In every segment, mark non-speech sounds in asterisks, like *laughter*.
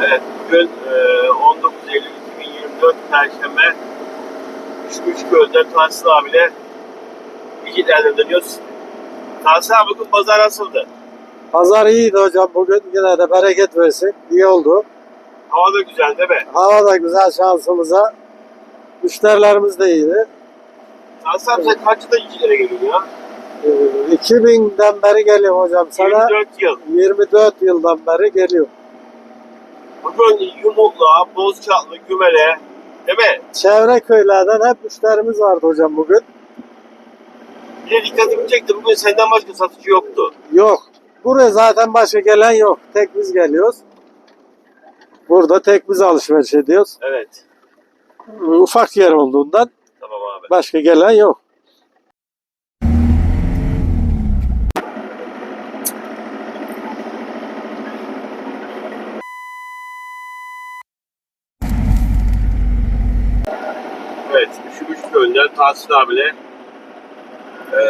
Evet, bugün e, 19 Eylül 2024 Perşembe. Üşmüş Göl'de Tahsin abiyle iki deniyoruz. Tahsin abi bugün pazar nasıldı? Pazar iyiydi hocam bugün yine de bereket versin. İyi oldu. Hava da güzel değil mi? Hava da güzel şansımıza. Müşterilerimiz de iyiydi. Tahsin abi sen kaç yılda iki kere geliyorsun ya? Ee, 2000'den beri geliyorum hocam sana. 24 yıl. 24 yıldan beri geliyorum. Bugün Yumukla, Bozçatlı, Gümele değil mi? Çevre köylerden hep müşterimiz vardı hocam bugün. Bir de dikkatimi çekti bugün senden başka satıcı yoktu. Yok. Buraya zaten başka gelen yok. Tek biz geliyoruz. Burada tek biz alışveriş ediyoruz. Evet. Ufak yer olduğundan Tamam abi. başka gelen yok. Evet, Göl'den Tahsin abiyle e,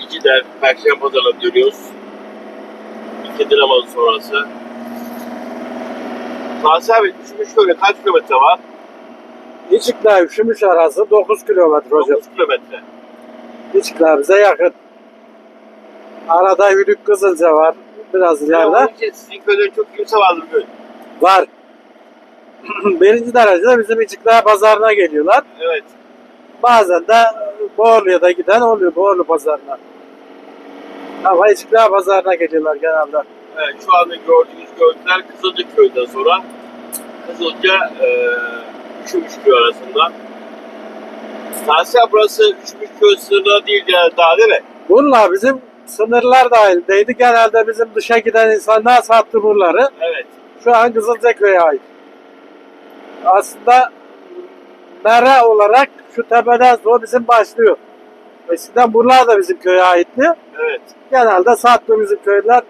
iki de Perşembe Pazarı'na dönüyoruz. İkindi namazı sonrası. Tahsin abi Üşümüş Göl'e kaç kilometre var? İçikler Üşümüş arası 9 kilometre hocam. 9 kilometre. İçikler bize yakın. Arada Hülük Kızılca var. Biraz ileride. için sizin köyde çok kimse vardı bugün. Var. *clears throat* Birinci derecede bizim İçikler pazarına geliyorlar. Evet. Bazen de Boğurlu'ya da giden oluyor Boğurlu pazarına. Ama İçikler pazarına geliyorlar genelde. evet. Şu anda gördüğünüz görüntüler Kızılcık köyünden sonra Kızılca e, Üşümüş köy arasında. Abi burası Üşümüş köy sınırına değil yani daha değil mi? Bunlar bizim sınırlar dahildeydi. Genelde bizim dışa giden insanlar sattı buraları. Evet. Şu an Kızılcaköy'e ait. Aslında mera olarak şu tepeden sonra bizim başlıyor. Eskiden buralar da bizim köye aitti. Evet. Genelde sattı bizim köyler.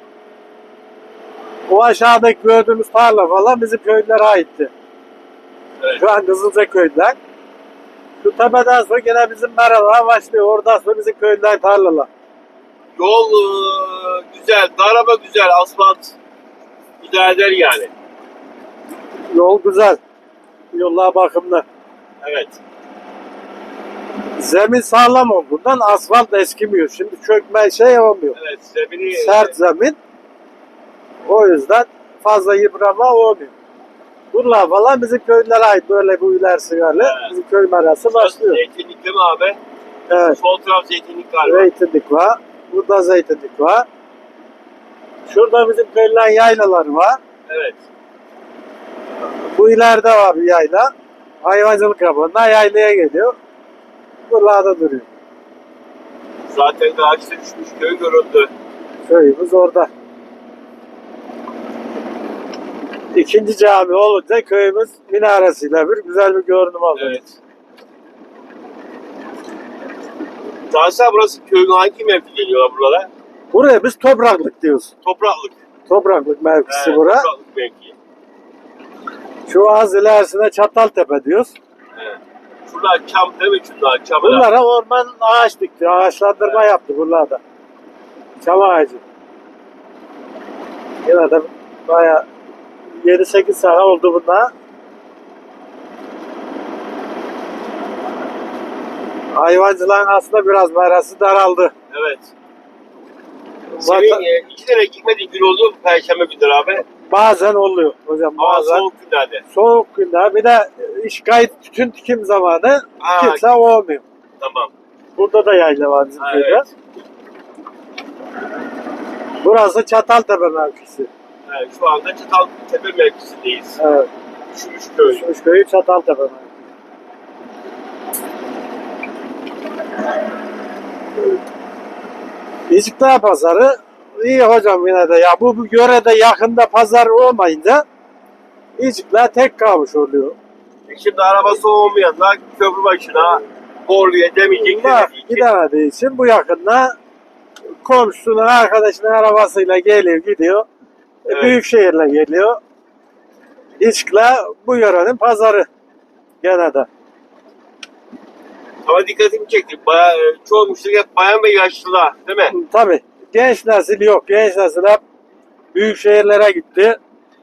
O aşağıdaki gördüğümüz tarla falan bizim köylere aitti. Evet. Şu an Kızılcaköy'den. Şu tepeden sonra gene bizim meralar başlıyor. Oradan sonra bizim köyler tarlalar. Yol e, güzel, daraba güzel, asfalt güzeldir yani. Yol güzel. Yollar bakımlı. Evet. Zemin sağlam olduğundan asfalt eskimiyor. Şimdi çökme şey olmuyor. Evet, zemini Sert zemin. O yüzden fazla yıprama olmuyor. Bunlar falan bizim köylere ait böyle bu ilerisi böyle. Evet. Bizim köy merası başlıyor. Zeytinlik değil mi abi? Evet. Sol taraf zeytinlik galiba. Zeytinlik var. Burada zeytinlik var. Şurada bizim köylerin yaylaları var. Evet. Bu ileride var bir yayla. Hayvancılık yapanlar yaylaya geliyor. Buralarda duruyor. Zaten daha işte düşmüş köy görüldü. Köyümüz orada. İkinci cami olunca köyümüz minaresiyle bir güzel bir görünüm aldı. Evet. Abi burası köyün hangi mevki geliyor buralara? Buraya biz topraklık diyoruz. Topraklık. Topraklık mevkisi He, bura. Topraklık mevki. Şu az ilerisine Çataltepe diyoruz. Evet. Şurada çam değil mi? Şunlar çam. Bunlara orman ağaç dikti. Ağaçlandırma yaptı buralarda. Çam ağacı. Yine de baya 7-8 sene oldu bunlar. Hayvancılığın aslında biraz merası daraldı. Evet. Senin Vatan- e, iki lira gitmediğin gün oldu Perşembe günleri abi? Bazen oluyor hocam bazen. soğuk günlerde. Soğuk günler bir de iş kayıt tütün dikim zamanı Ha, kimse olmuyor. Tamam. Burada da yayla var bizim Ha, köyde. evet. Burası Çataltepe mevkisi. Evet, şu anda Çataltepe mevkisindeyiz. Evet. Üşümüş köy. Düşmüş köyü Çataltepe mevkisi. İstiklal pazarı iyi hocam yine de ya bu, bu yörede yakında pazar olmayınca İstiklal tek kalmış oluyor. E Şimdi arabası olmayanlar köprü başına Borlu'ya demeyecek. Bunlar demeyecek. gidemediği için bu yakında komşusunun arkadaşının arabasıyla geliyor gidiyor. E, Evet. Büyük şehirle geliyor. İstiklal bu yörenin pazarı gene de. Ama dikkatimi çekti. Baya, e, çoğu müşteri hep bayan ve yaşlılar değil mi? Tabii genç nesil yok. Genç nesil hep büyük şehirlere gitti.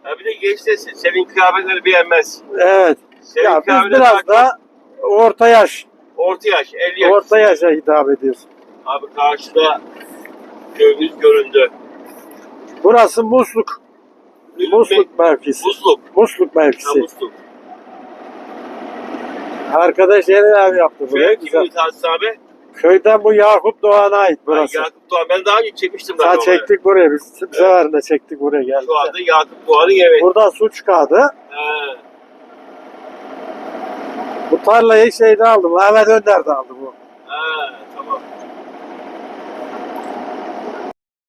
Ya bir de genç nesil. Senin kıyafetleri beğenmez. Evet. Senin ya biz biraz da orta yaş, Orta yaş, 50 yaş. orta yaşa hitap ediyoruz. Abi karşıda köyümüz göründü. Burası Musluk, Musluk mevkisi. Musluk. Musluk Ha, mevkisi. musluk. Arkadaş yeni ev yaptı buraya. Güzel. kimin abi? Köyden bu Yakup Doğan'a ait burası. Ben Yakup Doğan. Ben daha önce çekmiştim oraya. çektik buraya. Biz bir seferinde çektik buraya geldik. Şu anda Yakup Doğan'ın evi. Buradan su çıkardı. He. Bu tarlayı şeyde aldım. Mehmet Önder'de aldı bu. He.